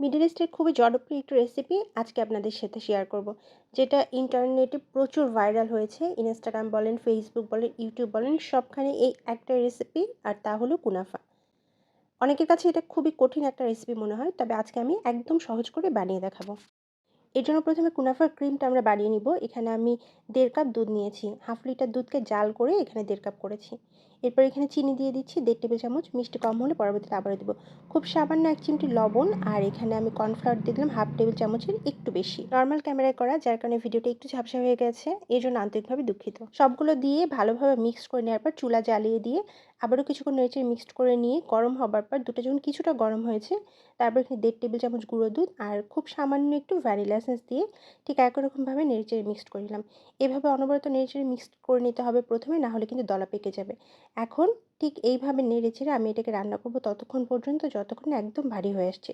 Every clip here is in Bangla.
মিডল ইস্টের খুবই জনপ্রিয় একটি রেসিপি আজকে আপনাদের সাথে শেয়ার করব। যেটা ইন্টারনেটে প্রচুর ভাইরাল হয়েছে। ইনস্টাগ্রাম বলেন ফেসবুক বলেন ইউটিউব বলেন, সবখানে এই একটা রেসিপি আর তা হলো কুনাফা। অনেকের কাছে এটা খুবই কঠিন একটা রেসিপি মনে হয়, তবে আজকে আমি একদম সহজ করে বানিয়ে দেখাবো। এর জন্য প্রথমে কুনাফার ক্রিমটা আমরা বানিয়ে নিব। এখানে আমি দেড় কাপ দুধ নিয়েছি। হাফ লিটার দুধকে জাল করে এখানে দেড় কাপ করেছি। এরপর এখানে চিনি দিয়ে দিচ্ছি, দেড় টেবিল চামচ। মিষ্টি কম হলে পরবর্তীতে আবারও দেবো। খুব সামান্য এক চিমটি লবণ আর এখানে আমি কর্নফ্লাওয়ার দিয়ে দিলাম হাফ টেবিল চামচের একটু বেশি। নর্মাল ক্যামেরায় করা, যার কারণে ভিডিওটা একটু ঝাপসা হয়ে গেছে। এই জন্য আন্তরিকভাবে দুঃখিত। সবগুলো দিয়ে ভালোভাবে মিক্স করে নেওয়ার পর চুলা জ্বালিয়ে দিয়ে আবারও কিছুক্ষণ নেড়েচেড়ে মিক্সড করে নিয়ে গরম হবার পর দুটো যখন কিছুটা গরম হয়েছে, তারপর এখানে দেড় টেবিল চামচ গুঁড়ো দুধ আর খুব সামান্য একটু ভ্যানিলা দিয়ে ঠিক একই রকমভাবে নেড়েচেড়ে মিক্সড করে নিলাম। এভাবে অনবরত নেড়েচেড়ে মিক্সড করে নিতে হবে প্রথমে, না হলে কিন্তু দলা পেকে যাবে। এখন ঠিক এইভাবে নেড়েচেড়ে আমি এটাকে রান্না করব ততক্ষণ পর্যন্ত যতক্ষণ একদম ভারী হয়ে আসছে।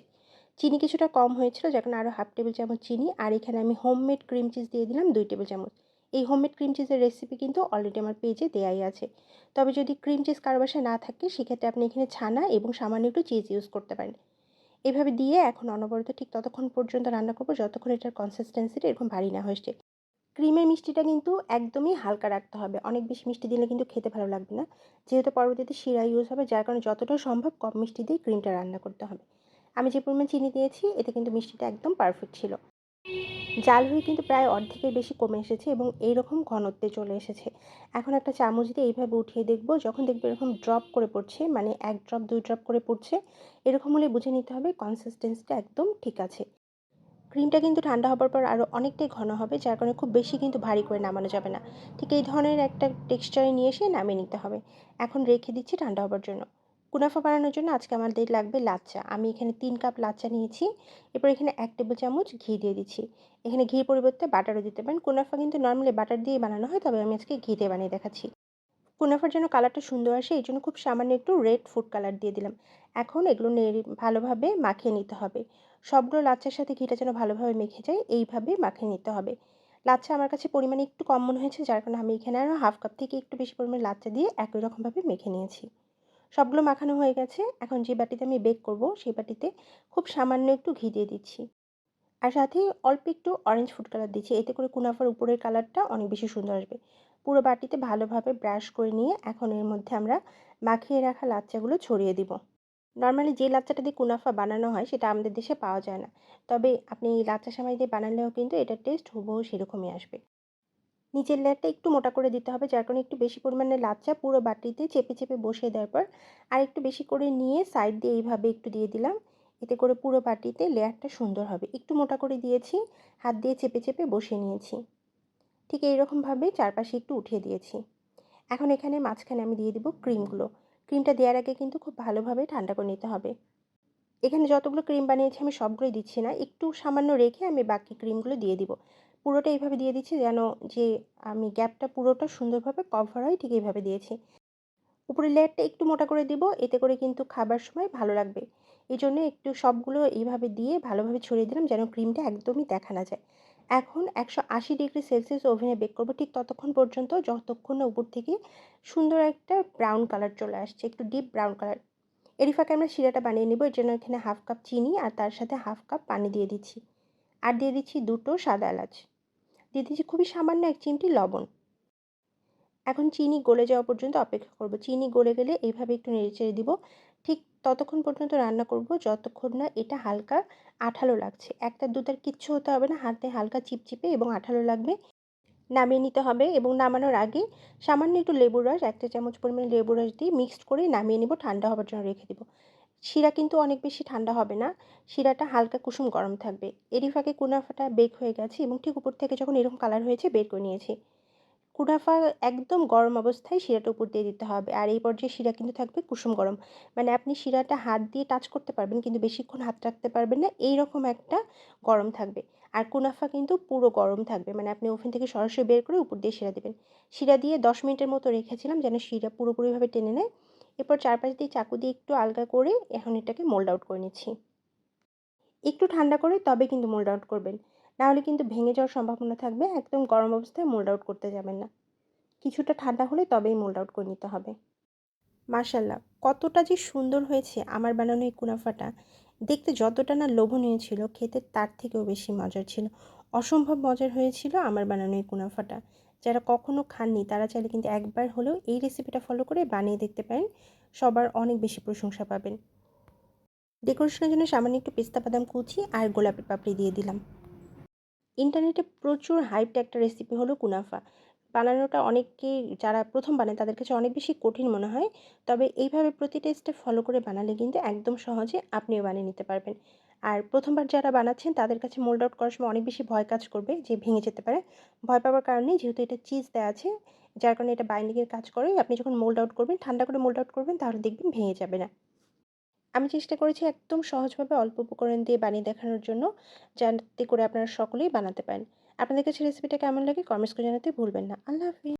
চিনি কিছুটা কম হয়েছিল, যখন আরও হাফ টেবিল চামচ চিনি, আর এখানে আমি হোমমেড ক্রিম চিজ দিয়ে দিলাম দুই টেবিল চামচ। এই হোমমেড ক্রিম চিজের রেসিপি কিন্তু অলরেডি আমার পেজে দেয়াই আছে। তবে যদি ক্রিম চিজ কারও বাসায় না থাকে, সেক্ষেত্রে আপনি এখানে ছানা এবং সামান্য একটু চিজ ইউজ করতে পারেন। এভাবে দিয়ে এখন অনবরত ঠিক ততক্ষণ পর্যন্ত রান্না করব, যতক্ষণ এটার কনসিস্টেন্সিটা এরকম ভারী না হয়েছে ক্রিমের মিষ্টিটা কিন্তু একদমই হালকা রাখতে হবে। অনেক বেশি মিষ্টি দিলে কিন্তু খেতে ভালো লাগবে না। যেহেতু পরবর্তীতে শিরা ইউজ হবে, যার কারণে যতটা সম্ভব কম মিষ্টি দিয়ে ক্রিমটা রান্না করতে হবে। আমি যে পরিমাণ চিনি দিয়েছি, এতে কিন্তু মিষ্টিটা একদম পারফেক্ট ছিল। জাল হয়ে কিন্তু প্রায় অর্ধেকের বেশি কমে এসেছে এবং এইরকম ঘনত্বে চলে এসেছে। এখন একটা চামচ দিয়ে এইভাবে উঠিয়ে দেখব, যখন দেখবে এরকম ড্রপ করে পড়ছে মানে এক ড্রপ দুই ড্রপ করে পড়ছে, এরকম হলে বুঝে নিতে হবে কনসিস্টেন্সিটা একদম ঠিক আছে। ক্রিমটা কিন্তু ঠান্ডা হবার পর আরও অনেকটাই ঘন হবে, যার কারণে খুব বেশি কিন্তু ভারী করে নামানো যাবে না। ঠিক এই ধরনের একটা টেক্সচারে নিয়ে এসে নামিয়ে নিতে হবে। এখন রেখে দিচ্ছি ঠান্ডা হবার জন্য। কুনাফা বানানোর জন্য আজকে আমাদের লাগবে লাচ্চা। আমি এখানে তিন কাপ লাচ্চা নিয়েছি। এরপর এখানে এক টেবিল চামচ ঘি দিয়ে দিচ্ছি। এখানে ঘির পরিবর্তে বাটারও দিতে পারেন। কুনাফা কিন্তু নর্মালি বাটার দিয়ে বানানো হয়, তবে আমি আজকে ঘি দিয়ে বানিয়ে দেখাচ্ছি। কুনাফার জন্য কালারটা সুন্দর আসে, এই জন্য খুব সামান্য একটু রেড ফুড কালার দিয়ে দিলাম। এখন এগুলো ভালোভাবে মাখিয়ে নিতে হবে। সবগুলো লাচ্চার সাথে ঘিটা যেন ভালোভাবে মেখে যায়, এইভাবে মাখিয়ে নিতে হবে। লাচ্চা আমার কাছে পরিমাণে একটু কম মনে হয়েছে, যার কারণে আমি এখানে আরও হাফ কাপ থেকে একটু বেশি পরিমাণে লাচ্চা দিয়ে একই রকমভাবে মেখে নিয়েছি। সবগুলো মাখানো হয়ে গেছে। এখন যে বাটিতে আমি বেক করব, সেই বাটিতে খুব সামান্য একটু ঘি দিয়ে দিচ্ছি। আর সাথে অল্প একটু অরেঞ্জ ফুড কালার দিচ্ছি। এতে করে কুনাফার উপরের কালারটা অনেক বেশি সুন্দর আসবে। পুরো বাটিতে ভালোভাবে ব্রাশ করে নিয়ে এখন এর মধ্যে আমরা মাখিয়ে রাখা লাচ্চাগুলো ছড়িয়ে দিব। নর্মালি যে লাচ্চাটা দিয়ে কুনাফা বানানো হয়, সেটা আমাদের দেশে পাওয়া যায় না। তবে আপনি এই লাচ্চা সামাই দিয়ে বানালেও কিন্তু এটার টেস্ট হুবহু সেরকমই আসবে। নিচের লেয়ারটা একটু মোটা করে দিতে হবে, যার কারণে একটু বেশি পরিমাণে লাচ্চা পুরো বাটিতে চেপে চেপে বসিয়ে দেওয়ার পর আর একটু বেশি করে নিয়ে সাইড দিয়ে এইভাবে একটু দিয়ে দিলাম। এতে করে পুরো বাটিতে লেয়ারটা সুন্দর হবে। একটু মোটা করে দিয়েছি, হাত দিয়ে চেপে চেপে বসিয়ে নিয়েছি। ঠিক এইরকমভাবে চারপাশে একটু উঠিয়ে দিয়েছি। এখন এখানে মাঝখানে আমি দিয়ে দিব ক্রিমগুলো ক্রিমটা দেওয়ার আগে কিন্তু খুব ভালোভাবে ঠান্ডা করে নিতে হবে। এখানে যতগুলো ক্রিম বানিয়েছি আমি সবগুলোই দিচ্ছি না। একটু সামান্য রেখে আমি বাকি ক্রিমগুলো দিয়ে দিব। পুরোটা এইভাবে দিয়ে দিচ্ছি যেন যে আমি গ্যাপটা পুরোটা সুন্দরভাবে কভার হয়, ঠিক এইভাবে দিয়েছি। উপরের লেয়ারটা একটু মোটা করে দিব, এতে করে কিন্তু খাবার সময় ভালো লাগবে। এই জন্য একটু সবগুলো এইভাবে দিয়ে ভালোভাবে ছড়িয়ে দিলাম যেন ক্রিমটা একদমই দেখা না যায়। এখন একশো আশি ডিগ্রি সেলসিয়াস ওভেনে বেক করব। ঠিক ততক্ষণ পর্যন্ত যতক্ষণ না উপর থেকে সুন্দর একটা ব্রাউন কালার চলে আসছে, একটু ডিপ ব্রাউন কালার। এরই ফাঁকে আমরা শিরাটা বানিয়ে নেব। এর জন্য এখানে হাফ কাপ চিনি আর তার সাথে হাফ কাপ পানি দিয়ে দিচ্ছি। আর দিয়ে দিচ্ছি দুটো সাদা এলাচ। দিয়ে দিচ্ছি খুবই সামান্য এক চিমটি লবণ। এখন চিনি গলে যাওয়া পর্যন্ত অপেক্ষা করব। চিনি গলে গেলে এইভাবে একটু নেড়ে চেড়ে দিব। ঠিক ততক্ষণ পর্যন্ত রান্না করব যতক্ষণ না এটা হালকা আঠালো লাগছে। একটা দুধের কিচ্ছু হতে হবে না। হাতে হালকা চিপচিপে এবং আঠালো লাগবে। নামিয়ে নিতে হবে এবং নামানোর আগে সামান্য একটু লেবুর রস একটা চামচ পরিমাণে লেবুর রস দিয়ে মিক্সড করে নামিয়ে নেব, ঠান্ডা হবার জন্য রেখে দেবো। শিরা কিন্তু অনেক বেশি ঠান্ডা হবে না, শিরাটা হালকা কুসুম গরম থাকবে। এরই ফাঁকে কুনাফাটা বেক হয়ে গেছে এবং ঠিক উপর থেকে যখন এরকম কালার হয়েছে বের করে নিয়েছি। কুনাফা একদম গরম অবস্থায় শিরাটা উপর দিয়ে দিতে হবে আর এই পর্যায়ে শিরা কিন্তু থাকবে কুসুম গরম। মানে আপনি শিরাটা হাত দিয়ে টাচ করতে পারবেন কিন্তু বেশিক্ষণ হাত রাখতে পারবেন না এই রকম একটা গরম থাকবে। আর কুনাফা কিন্তু পুরো গরম থাকবে। মানে আপনি ওভেন থেকে সরাসরি বের করে উপর দিয়ে শিরা দেবেন। শিরা দিয়ে দশ মিনিটের মতো রেখেছিলাম যেন শিরা পুরোপুরিভাবে টেনে নেয়। এরপর চারপাশ দিয়ে চাকু দিয়ে একটু আলগা করে এখন এটাকে মোল্ড আউট করে নিচ্ছি। একটু ঠান্ডা করে তবে কিন্তু মোল্ড আউট করবেন। নাহলে কিন্তু ভেঙে যাওয়ার সম্ভাবনা থাকবে। একদম গরম অবস্থায় মোল্ড আউট করতে যাবেন না। কিছুটা ঠান্ডা হলে তবেই মোল্ড আউট করে নিতে হবে। মার্শাল্লাহ কতটা যে সুন্দর হয়েছে আমার বানানো এই কুনাফাটা। দেখতে যতটা না লোভনীয় ছিল, খেতে তার থেকেও বেশি মজার ছিল। অসম্ভব মজার হয়েছিল আমার বানানো এই কুনাফাটা। যারা কখনও খাননি, তারা চাইলে কিন্তু একবার হলেও এই রেসিপিটা ফলো করে বানিয়ে দেখতে পারেন। সবার অনেক বেশি প্রশংসা পাবেন। ডেকোরেশনের জন্য সামান্য একটু পেস্তা বাদাম কুচি আর গোলাপের পাপড়ি দিয়ে দিলাম। ইন্টারনেটে প্রচুর হাইপড একটা রেসিপি হলো কুনাফা। বানানোটা অনেকে যারা প্রথম বানায় তাদের কাছে অনেক বেশি কঠিন মনে হয়। তবে এইভাবে প্রতিটা স্টেপ ফলো করে বানালে কিন্তু একদম সহজে আপনিও বানিয়ে নিতে পারবেন। আর প্রথমবার যারা বানাচ্ছেন তাদের কাছে মোল্ড আউট করার সময় অনেক বেশি ভয় কাজ করবে যে ভেঙে যেতে পারে। ভয় পাওয়ার কারণে যেহেতু এটা চিজ দেওয়া আছে, যার কারণে এটা বাইন্ডিংয়ের কাজ করে। আপনি যখন মোল্ড আউট করবেন, ঠান্ডা করে মোল্ড আউট করবেন, তাহলে দেখবেন ভেঙে যাবে না। আমি চেষ্টা করেছি একদম সহজভাবে অল্প উপকরণ দিয়ে বানিয়ে দেখানোর জন্য, যাতে করে আপনারা সকলেই বানাতে পারেন। আপনাদের কাছে রেসিপিটা কেমন লাগে কমেন্টস করে জানাতে ভুলবেন না। আল্লাহ হাফিজ।